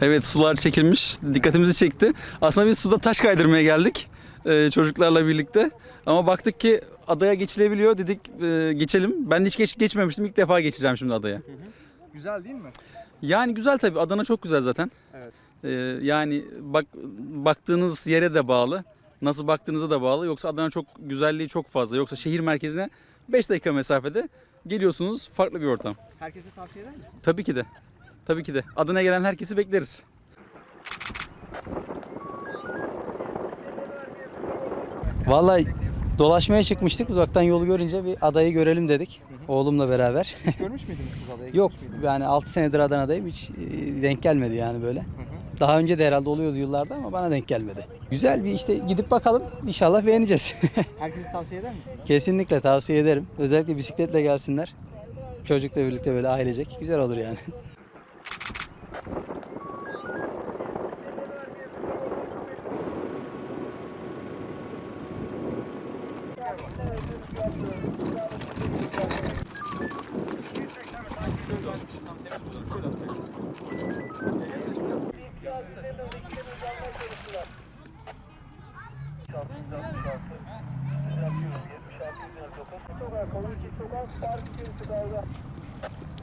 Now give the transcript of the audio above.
Evet sular çekilmiş. Dikkatimizi çekti. Aslında biz suda taş kaydırmaya geldik e, çocuklarla birlikte. Ama baktık ki adaya geçilebiliyor. Dedik e, geçelim. Ben de hiç geç, geçmemiştim. İlk defa geçeceğim şimdi adaya. Güzel değil mi? Yani güzel tabii. Adana çok güzel zaten. Evet. E, yani bak baktığınız yere de bağlı. Nasıl baktığınıza da bağlı. Yoksa Adana çok güzelliği çok fazla. Yoksa şehir merkezine 5 dakika mesafede geliyorsunuz. Farklı bir ortam. Herkese tavsiye eder misin? Tabii ki de. Tabii ki de. Adana'ya gelen herkesi bekleriz. Vallahi dolaşmaya çıkmıştık. Uzaktan yolu görünce bir adayı görelim dedik. Oğlumla beraber. Hiç görmüş müydünüz siz adaya? Yok miydiniz? yani 6 senedir Adana'dayım. Hiç e, denk gelmedi yani böyle. Daha önce de herhalde oluyordu yıllarda ama bana denk gelmedi. Güzel bir işte gidip bakalım. İnşallah beğeneceğiz. Herkese tavsiye eder misin? Kesinlikle tavsiye ederim. Özellikle bisikletle gelsinler. Çocukla birlikte böyle ailecek. Güzel olur yani. Sokak, kolay, sokak, park, sokakta.